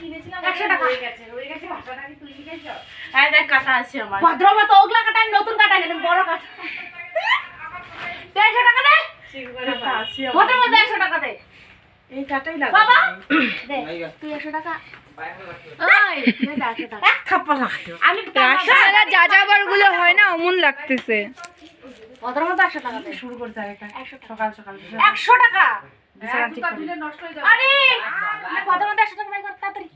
কিনেছিলাম টাকা। রয়ে গেছে। রয়ে গেছে ভাষাটা কি তুই শিখেছ হ্যাঁ দেখ কাটা আছে আমার। ভদ্রমতো ওগুলা কাটা নতুন কাটা কিন্তু বড় কাটা দেড়শো টাকা দে। কাটা আছে আমার। ভদ্রমতো একশো টাকা দে। এই কাটাই লাগবে। বাবা। দে তুই একশো টাকা। ওই দে দে একশো টাকা। এক থাপ্পা লাগবে আমি রাসমেলা যা যাবারগুলো হয় না অমন লাগতেছে। একশো টাকা টাকা ঠিক করে। হয়ে বাই কর তাড়াতাড়ি।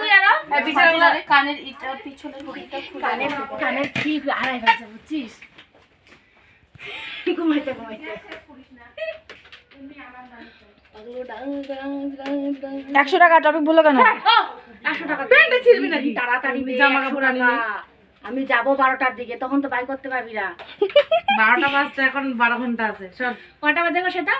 তুই আরও। হ্যাঁ কানের ইটা পিছনে ইটা কানের কানের ঠিক আড়াই হয়েছে বুঝছিস? ঘুমাইতে ঘুমাইতে। একশো টাকা টপিক বলল কেন? একশো টাকা প্যান্টে নাকি? তাড়াতাড়ি জামা কাপড় টাকা। আমি যাব বারোটার দিকে তখন তো বাই করতে পারবি না। বারোটা বাজতে এখন বারো ঘণ্টা আছে কটা বাজে গো সেটা?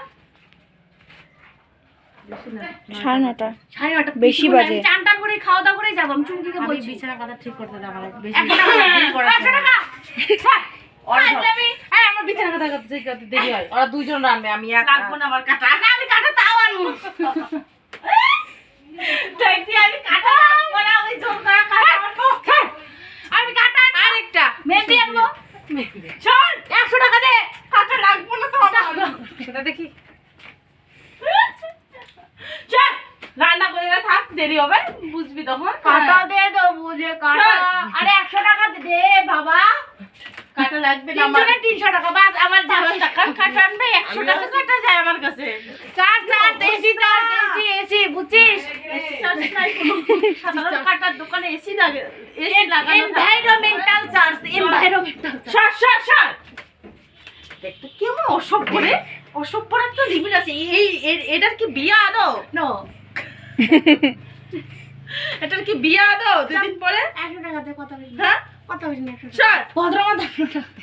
সাড়ে নটা সাড়ে নটা বেশি বাজে। চান টান করে খাওয়া দাওয়া করে যাব আমি চুমকিকে আমি বিছানা কথা ঠিক করতে দাও আমার বেশি একশো টাকা দেরি করার একশো সময়। টাকা ছাড়। ওরা সব- আমি আমার বিছানা কথা করতে করতে দেরি হয়। ওরা দুইজন রান্না আমি এক। লাগবো না আমার কাটা। আমি কাটা তাও আনব। আমি কাটা আনব না ওই জোর করা কাটা আনব আমি কাটা আরেকটা। মেহেন্দি আনব। শোন একশো টাকা দে কাটা লাগবো না তো আমার সেটা দেখি চল রান্না করে থাক দেরি হবে বুঝবি তখন? কাটা দে দেবো যে কাটা। আরে একশো টাকা দে বাবা। কাটা লাগবে না আমার। তিনজনের তিনশো টাকা বাস আমার যাবে টাকা কাটা আনবে একশো আমি টাকা তো কাটা যায় আমার কাছে। চার চার এসি চার এসি এসি বুঝছিস? সাধারণ কাটার দোকানে এসি লাগে এসি লাগানো এনভায়রনমেন্টাল চার্জ এনভায়রনমেন্টাল সর সর সর। দেখতে কেমন অসভ্য রে। অসভ্যর একটা লিমিট আছে। এই এটার কি বিয়া আদৌ? নো এটার কি বিয়া দাও দুদিন পরে? একশো টাকা দে কত বেশি হ্যাঁ? কত বেশি না একশো টাকা। সর ভদ্রমত একশো টাকাতে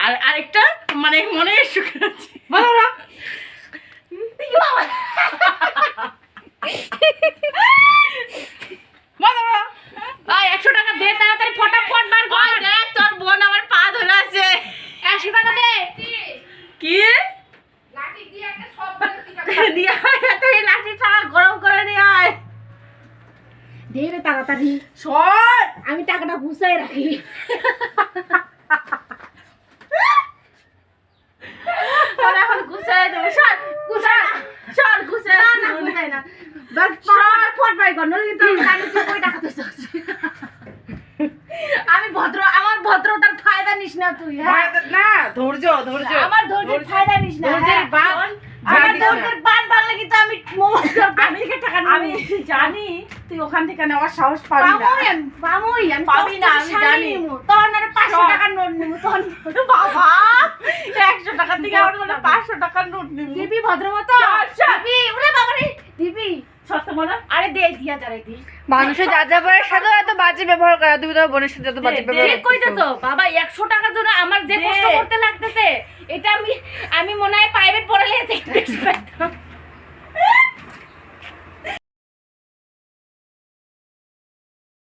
আর আরেকটা? মানে মনে সুখে আছে। বলো না বলো না ওই একশো টাকা দে তাড়াতাড়ি ফটাফট বার ওই কর দেখ তোর বোন আমার পা ধরে আছে একশো টাকা দে কি লাঠি দিয়ে একটা সব বেরো দিতে নিয়ে আয় এত এই লাঠিটা গরম করে নিয়ে আয় দে রে তাড়াতাড়ি সর আমি টাকাটা গুছাই রাখি তোর এখন গুছাই দেবো সর গুছাই সর গুছাই না না গুছাই না বাস ফট বাই কর নলে কিন্তু আমি জানি তুই কই টাকা দিছিস আমি ভদ্র আমার ভদ্রতার ফায়দা নিস না তুই হ্যাঁ? না ধৈর্য ধৈর্য। আমার ধৈর্যের ফায়দা নিস না ধৈর্যের হ্যাঁ? বাঁধ শোন, ঝাড় আমার দিস না। ধৈর্যের বাদ ভালো কিন্তু আমি আমি থেকে টাকা আমি জানি তুই ওখান থেকে নেওয়ার সাহস পাবি না পামই আমি পাবি না, আমি জানি। তখন আর পাঁচশো শোন। টাকার নোট নিবো তখন বাবা একশো টাকা থেকে আমার মানে পাঁচশো টাকার নোট নিবি দিবি ভদ্রমতো। দিবি ওরে বাবা রে দিবি সত্য বলো আরে দে দিয়া যারে দি মানুষের যা যাবারের সাথে এত বাজে ব্যবহার করা তুমি তো বোনের সাথে এত বাজে ব্যবহার ঠিক কইতেছো বাবা একশো টাকার জন্য আমার যে কষ্ট করতে লাগতেছে এটা আমি আমি মনে হয় প্রাইভেট পড়ালে এতে